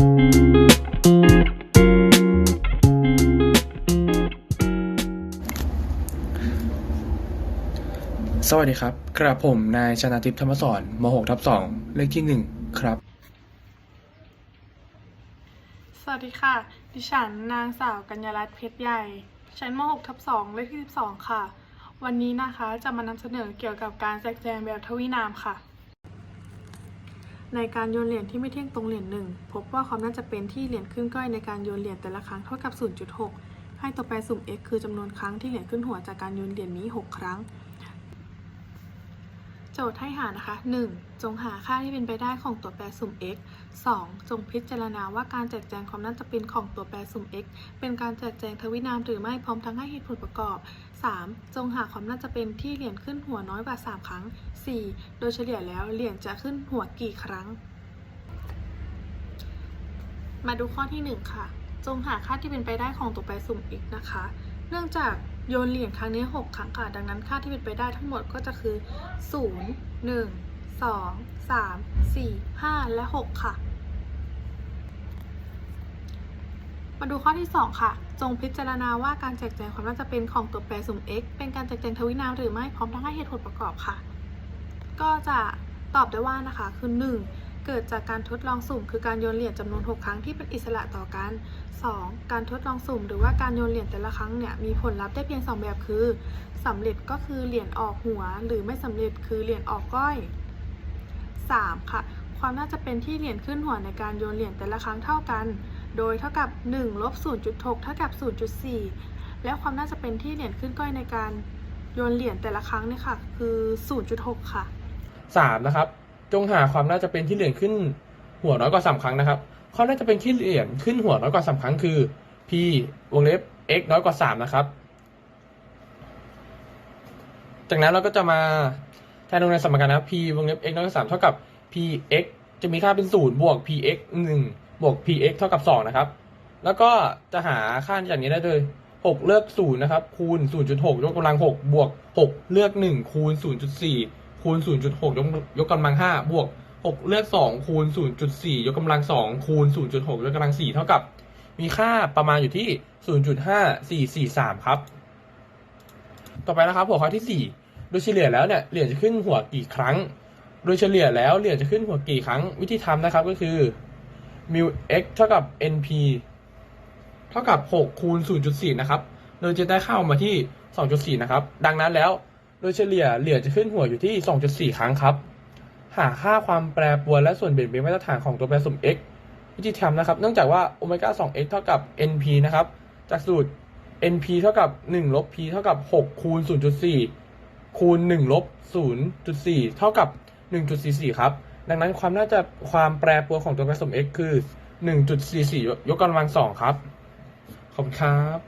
สวัสดีครับ กระผมนายชนาทิพย์ธรรมสอนม .6 ทับ2เลขที่1ครับ สวัสดีค่ะ ดิฉันนางสาวกัญญารัตน์เพชรใหญ่ ชั้นม .6 ทับ2เลขที่12ค่ะ วันนี้นะคะจะมานำเสนอเกี่ยวกับการแจกแจงแบบทวีนามค่ะ ในการโยนเหรียญที่ไม่เที่ยงตรงเหรียญหนึ่งพบว่าความน่าจะเป็นที่เหรียญขึ้นก้อยในการโยนเหรียญแต่ละครั้งเท่ากับ 0.6 ให้ตัวแปรสุ่ม x คือจำนวนครั้งที่เหรียญขึ้นหัวจากการโยนเหรียญนี้ 6 ครั้ง โจทย์ให้หานะคะ 1. จงหาค่าที่เป็นไปได้ของตัวแปรสุ่ม x 2. จงพิจารณาว่าการแจกแจงความน่าจะเป็นของตัวแปรสุ่ม x เป็นการแจกแจงทวินามหรือไม่พร้อมทั้งให้เหตุผลประกอบ 3. จงหาความน่าจะเป็นที่เหรียญขึ้นหัวน้อยกว่า 3 ครั้ง 4. โดยเฉลี่ยแล้วเหรียญจะขึ้นหัวกี่ครั้ง มาดูข้อที่ 1 ค่ะ จงหาค่าที่เป็นไปได้ของตัวแปรสุ่ม x นะคะ เนื่องจาก โยนเหรียญครั้งนี้ 6 ครั้งค่ะ ดังนั้นค่าที่เป็นไปได้ทั้งหมดก็จะคือ 0 1 2 3 4 5 และ 6 ค่ะ มาดูข้อที่ 2 ค่ะ จงพิจารณาว่าการแจกแจงความน่าจะเป็นของตัวแปรสุ่ม x เป็นการแจกแจงทวินามหรือไม่พร้อมทั้งให้เหตุผลประกอบค่ะ ก็จะตอบได้ว่านะคะคือ 1. เกิดจากการทดลองสุ่ม คือการโยนเหรียญจำนวน 6 ครั้งที่เป็นอิสระต่อกัน 2. การทดลองสุ่ม หรือว่าการโยนเหรียญแต่ละครั้งเนี่ยมีผลลัพธ์ได้เพียง 2 แบบคือสำเร็จก็คือเหรียญออกหัว หรือไม่สำเร็จคือเหรียญออกก้อย 3. ค่ะความน่าจะเป็นที่เหรียญขึ้นหัวในการโยนเหรียญแต่ละครั้งเท่ากัน โดยเท่ากับ1ลบ0.6เท่ากับ 0.4 และความน่าจะเป็นที่เหรียญขึ้นก้อยในการโยนเหรียญแต่ละครั้งเนี่ยค่ะคือ 0.6 ค่ะ 3 นะครับ จงหาความน่าจะเป็นที่เหรียญขึ้นหัวน้อยกว่า3ครั้งนะครับความน่าจะเป็นที่เหรียญขึ้นหัวน้อยกว่า3ครั้งคือ p วงเล็บ x น้อยกว่า3นะครับ จากนั้นเราก็จะมาแทนลงในสมการนะครับ p วงเล็บ x น้อยกว่า3เท่ากับ p x จะมีค่าเป็น0บวก p x 1บวก p x เท่ากับ2นะครับ แล้วก็จะหาค่าอย่างนี้ได้เลย6เลือก0นย์นะครับคูณ0.6ยกกำลัง6บวก6เลือก1คูณ0.4 คูณ 0.6 ยกยกกำลัง 5 บวก 6 เลือก 2 คูณ 0.4 ยกกำลัง 2 คูณ 0.6 ยกกำลัง 4 เท่ากับ มีค่าประมาณอยู่ที่ 0.5443 ครับ ต่อไปนะครับ หัวข้อที่ 4 โดยเฉลี่ยแล้วเนี่ยเหรียญจะขึ้นหัวกี่ครั้ง โดยเฉลี่ยแล้วเหรียญจะขึ้นหัวกี่ครั้ง วิธีทำนะครับก็คือ mu x เท่ากับ np เท่ากับ 6 คูณ 0.4 นะครับ โดยจะได้ค่ามาที่ 2.4 นะครับ ดังนั้นแล้ว โดยเฉลี่ยเหรียญจะขึ้นหัวอยู่ที่ 2.4 ครั้งครับ หาค่าความแปรปรวนและส่วนเบี่ยงเบนมาตรฐานของตัวแปรสม x วิธีทำนะครับ เนื่องจากว่าโอเมก้า 2x เท่ากับ np นะครับ จากสูตร np เท่ากับ 1 ลบ p เท่ากับ 6 คูณ 0.4 คูณ 1 ลบ 0.4 เท่ากับ 1.44 ครับ ดังนั้นความน่าจะความแปรปรวนของตัวแปรสม x คือ 1.44 ยกกำลัง2ครับ ขอบคุณครับ